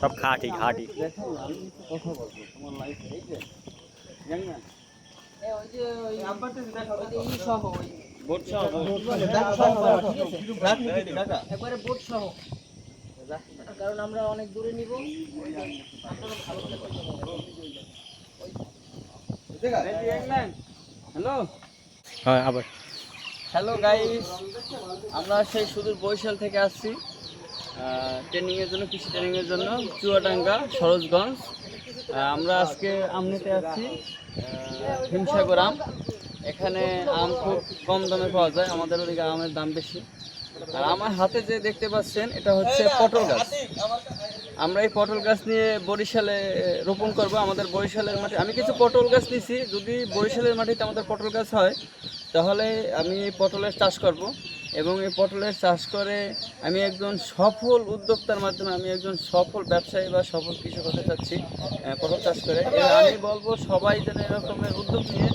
সব খাটি খাটি। কথা বলব তোমার লাইফে এই যে জানি না কারণ আমরা অনেক দূরে নিব হ্যাঁ আবার। হ্যালো গাইস আমরা সেই সুদূর বরিশাল থেকে আসছি ট্রেনিং এর জন্য, কৃষি ট্রেনিং এর জন্য, চুয়াডাঙ্গা, সরোজগঞ্জ। আমরা আজকে আম নিতে আসছি হিমসাগর আম। এখানে আম খুব কম দামে পাওয়া যায়, আমাদের ওদিকে আমের দাম বেশি। আর আমার হাতে যে দেখতে পাচ্ছেন, এটা হচ্ছে পটল গাছ। আমরা এই পটল গাছ নিয়ে বরিশালে রোপণ করব। আমাদের বরিশালের মাঠে আমি কিছু পটল গাছ নিছি, যদি বরিশালের মাটিতে আমাদের পটল গাছ হয় তাহলে আমি এই পটলের চাষ করব এবং এই পটলের চাষ করে আমি একজন সফল উদ্যোক্তার মাধ্যমে আমি একজন সফল ব্যবসায়ী বা সফল কৃষক হতে চাচ্ছি পটল চাষ করে। আমি বলব, সবাই যেন এরকমের উদ্যোগ নিয়ে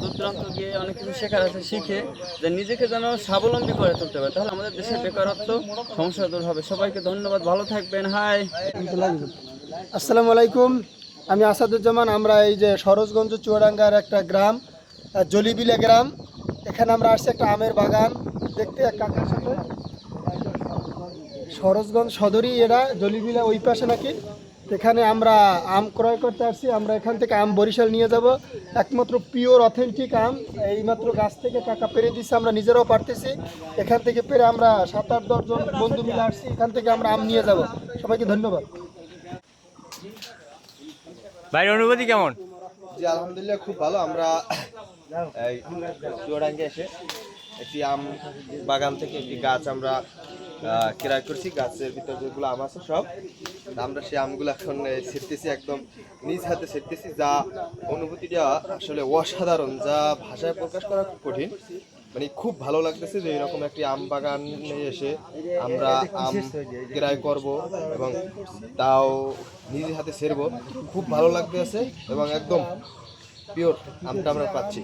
দূর দূরান্ত গিয়ে অনেক কিছু শেখার আছে, শিখে যে নিজেকে যেন স্বাবলম্বী করে তুলতে পারে। তাহলে আমাদের দেশের বেকারত্ব সমস্যা দূর হবে। সবাইকে ধন্যবাদ। ভালো থাকবেন। হাই। আসসালামু আলাইকুম। আমি আসাদুজ্জামান, আমরা এই যে সরোজগঞ্জ চুয়াডাঙ্গার একটা গ্রাম। জলিবিলা গ্রাম। এখানে আমরা আসছি একটা আমের বাগান। দেখতে এক কাকার সাথে। সরোজগঞ্জ সদরই এরা জলিবিলা ওই পাশে নাকি। এখানে আমরা আম ক্রয় করতে আসছি। আমরা এখান থেকে আম বরিশাল নিয়ে যাব। একমাত্র পিওর অথেন্টিক আম। এইমাত্র গাছ থেকে টাকা পেরে দিচ্ছে আমরা নিজেরাও পারতেছি। এখান থেকে পেরে আমরা সাত আট দশজন বন্ধু মিলে আসছি। এখান থেকে আমরা আম নিয়ে যাব। সবাইকে ধন্যবাদ। বাইরের অনুভূতি কেমন? জি আলহামদুলিল্লাহ খুব ভালো। আমরা এই চুয়াডাঙ্গে এসে একটি আম বাগান থেকে একটি গাছ আমরা ক্রয় করছি। গাছের ভিতর যেগুলো আম আছে সব আমরা সেই আমগুলো এখন এই, ছিঁড়তেছি একদম নিজ হাতে ছিঁড়তেছি যা অনুভূতিটা আসলে অসাধারণ যা ভাষায় প্রকাশ করা খুব কঠিন। মানে খুব ভালো লাগতেছে যে এরকম একটি আম বাগান এসে আমরা আম ক্রয় করব এবং তাও নিজে হাতে ছেড়বো। খুব ভালো লাগতেছে এবং একদম পিওর আমটা আমরা পাচ্ছি।